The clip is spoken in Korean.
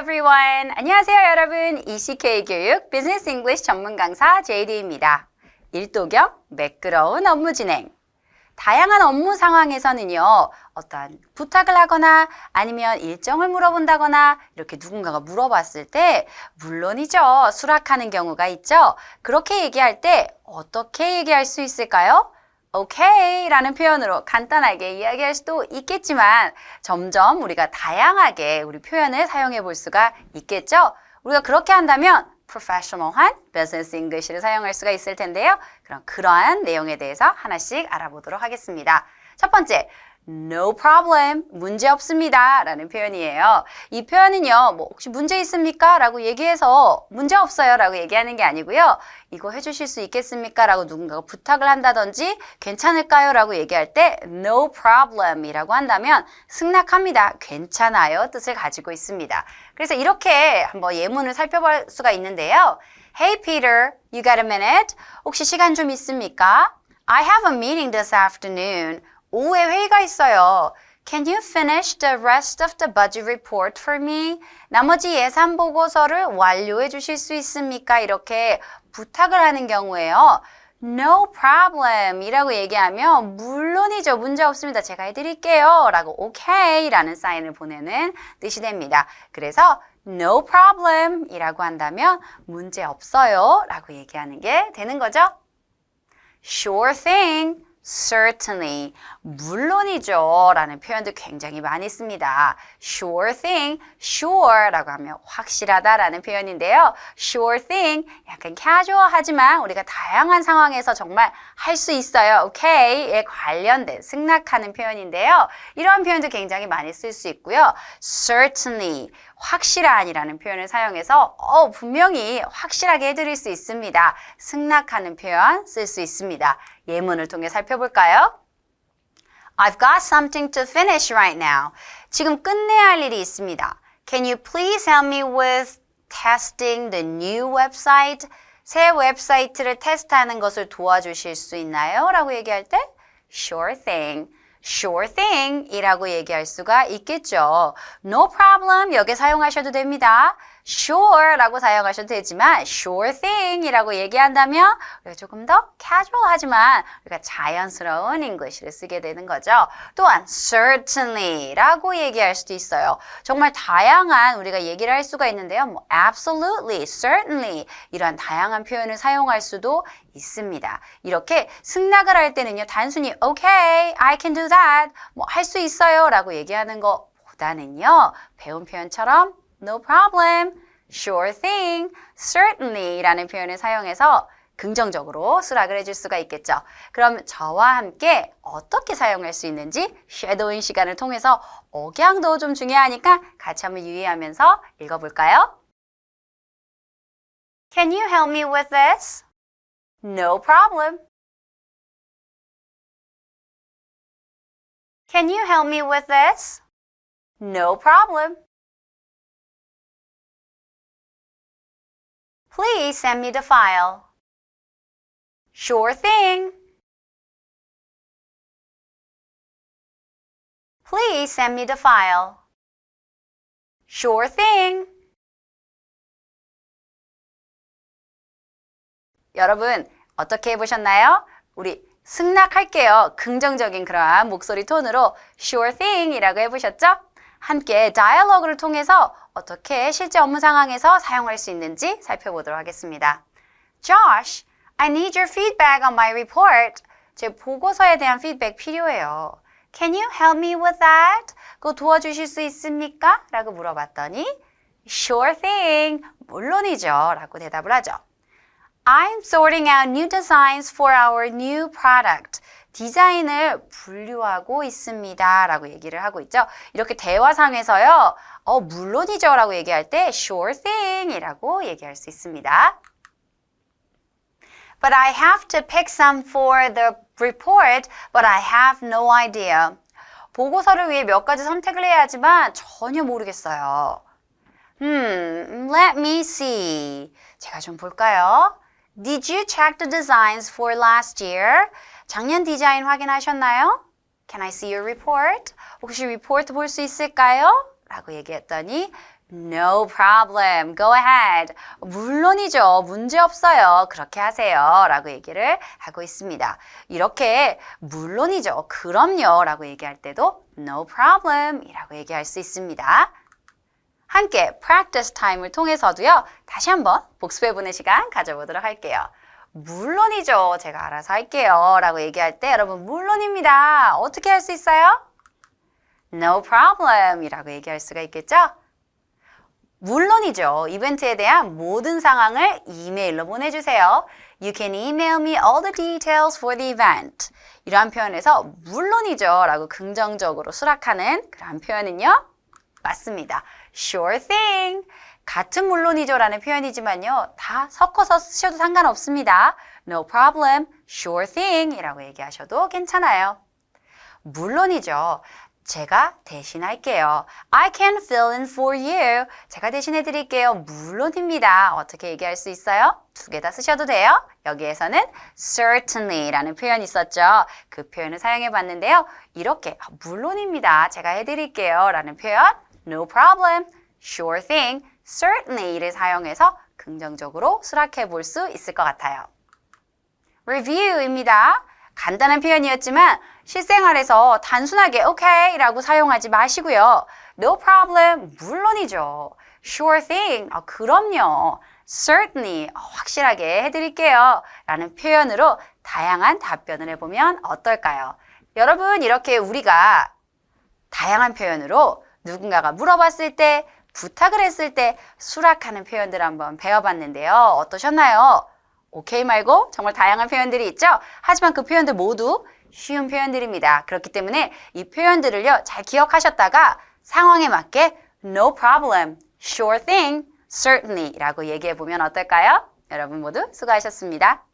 everyone. 안녕하세요, 여러분. ECK 교육 비즈니스 잉글리시 전문 강사 JD입니다. 일도경 매끄러운 업무 진행. 다양한 업무 상황에서는요, 어떠한 부탁을 하거나 아니면 일정을 물어본다거나 이렇게 누군가가 물어봤을 때, 물론이죠, 수락하는 경우가 있죠. 그렇게 얘기할 때 어떻게 얘기할 수 있을까요? 오케이 라는 표현으로 간단하게 이야기할 수도 있겠지만 점점 우리가 다양하게 우리 표현을 사용해 볼 수가 있겠죠. 우리가 그렇게 한다면 professional한 business English를 사용할 수가 있을 텐데요. 그럼 그러한 내용에 대해서 하나씩 알아보도록 하겠습니다. 첫 번째, no problem, 문제 없습니다. 라는 표현이에요. 이 표현은요, 뭐, 혹시 문제 있습니까? 라고 얘기해서 문제 없어요. 라고 얘기하는 게 아니고요. 이거 해주실 수 있겠습니까? 라고 누군가가 부탁을 한다든지 괜찮을까요? 라고 얘기할 때 no problem 이라고 한다면 승낙합니다. 괜찮아요. 뜻을 가지고 있습니다. 그래서 이렇게 한번 예문을 살펴볼 수가 있는데요. Hey Peter, you got a minute? 혹시 시간 좀 있습니까? I have a meeting this afternoon. 오후에 회의가 있어요. Can you finish the rest of the budget report for me? 나머지 예산 보고서를 완료해 주실 수 있습니까? 이렇게 부탁을 하는 경우에요. No problem 이라고 얘기하면 물론이죠. 문제 없습니다. 제가 해드릴게요. 라고 okay 라는 사인을 보내는 뜻이 됩니다. 그래서 no problem 이라고 한다면 문제 없어요. 라고 얘기하는 게 되는 거죠. Sure thing. Certainly. 물론이죠. 라는 표현도 굉장히 많이 씁니다. Sure thing. Sure 라고 하면 확실하다 라는 표현인데요. Sure thing. 약간 casual하지만 우리가 다양한 상황에서 정말 할 수 있어요. okay에 관련된 승낙하는 표현인데요. 이러한 표현도 굉장히 많이 쓸 수 있고요. Certainly. 확실한이라는 표현을 사용해서 어, 분명히 확실하게 해드릴 수 있습니다. 승낙하는 표현 쓸 수 있습니다. 예문을 통해 살펴볼까요? I've got something to finish right now. 지금 끝내야 할 일이 있습니다. Can you please help me with testing the new website? 새 웹사이트를 테스트하는 것을 도와주실 수 있나요? 라고 얘기할 때 Sure thing. Sure thing 이라고 얘기할 수가 있겠죠. No problem 여기 사용하셔도 됩니다. Sure 라고 사용하셔도 되지만 Sure thing 이라고 얘기한다면 우리가 조금 더 casual하지만 우리가 자연스러운 English를 쓰게 되는 거죠. 또한 certainly 라고 얘기할 수도 있어요. 정말 다양한 우리가 얘기를 할 수가 있는데요. 뭐 absolutely, certainly 이런 다양한 표현을 사용할 수도 있습니다. 이렇게 승낙을 할 때는요. 단순히 okay, I can do that 뭐 할 수 있어요 라고 얘기하는 것보다는요. 배운 표현처럼 no problem, sure thing, certainly 라는 표현을 사용해서 긍정적으로 수락을 해줄 수가 있겠죠. 그럼 저와 함께 어떻게 사용할 수 있는지 쉐도잉 시간을 통해서 억양도 좀 중요하니까 같이 한번 유의하면서 읽어볼까요? Can you help me with this? No problem. Can you help me with this? No problem. Please send me the file. Sure thing. Please send me the file. Sure thing. 여러분, 어떻게 해보셨나요? 우리 승낙할게요. 긍정적인 그러한 목소리 톤으로 sure thing 이라고 해보셨죠? 함께 다이얼로그를 통해서 어떻게 실제 업무 상황에서 사용할 수 있는지 살펴보도록 하겠습니다. Josh, I need your feedback on my report. 제 보고서에 대한 피드백 필요해요. Can you help me with that? 그거 도와주실 수 있습니까? 라고 물어봤더니 Sure thing. 물론이죠. 라고 대답을 하죠. I'm sorting out new designs for our new product. 디자인을 분류하고 있습니다. 라고 얘기를 하고 있죠. 이렇게 대화상에서요. 어, 물론이죠. 라고 얘기할 때 sure thing 이라고 얘기할 수 있습니다. But I have to pick some for the report, but I have no idea. 보고서를 위해 몇 가지 선택을 해야 하지만 전혀 모르겠어요. Hmm, let me see. 제가 좀 볼까요? Did you check the designs for last year? 작년 디자인 확인하셨나요? Can I see your report? 혹시 리포트 볼 수 있을까요? 라고 얘기했더니 No problem. Go ahead. 물론이죠. 문제 없어요. 그렇게 하세요. 라고 얘기를 하고 있습니다. 이렇게 물론이죠. 그럼요. 라고 얘기할 때도 no problem 이라고 얘기할 수 있습니다. 함께 practice time을 통해서도요. 다시 한번 복습해보는 시간 가져보도록 할게요. 물론이죠. 제가 알아서 할게요. 라고 얘기할 때 여러분 물론입니다. 어떻게 할 수 있어요? No problem 이라고 얘기할 수가 있겠죠? 물론이죠. 이벤트에 대한 모든 상황을 이메일로 보내주세요. You can email me all the details for the event. 이러한 표현에서 물론이죠. 라고 긍정적으로 수락하는 그러한 표현은요. 맞습니다. Sure thing. 같은 물론이죠 라는 표현이지만요. 다 섞어서 쓰셔도 상관없습니다. No problem. Sure thing. 이라고 얘기하셔도 괜찮아요. 물론이죠. 제가 대신할게요. I can fill in for you. 제가 대신해 드릴게요. 물론입니다. 어떻게 얘기할 수 있어요? 두 개 다 쓰셔도 돼요. 여기에서는 certainly라는 표현이 있었죠. 그 표현을 사용해 봤는데요. 이렇게 아, 물론입니다. 제가 해 드릴게요. 라는 표현 no problem, sure thing, certainly를 사용해서 긍정적으로 수락해 볼 수 있을 것 같아요. review입니다. 간단한 표현이었지만 실생활에서 단순하게 okay라고 사용하지 마시고요. No problem, 물론이죠. Sure thing, 아, 그럼요. Certainly, 어, 확실하게 해드릴게요. 라는 표현으로 다양한 답변을 해보면 어떨까요? 여러분, 이렇게 우리가 다양한 표현으로 누군가가 물어봤을 때, 부탁을 했을 때 수락하는 표현들 한번 배워봤는데요. 어떠셨나요? 오케이 말고 정말 다양한 표현들이 있죠? 하지만 그 표현들 모두 쉬운 표현들입니다. 그렇기 때문에 이 표현들을요, 잘 기억하셨다가 상황에 맞게 no problem, sure thing, certainly 라고 얘기해 보면 어떨까요? 여러분 모두 수고하셨습니다.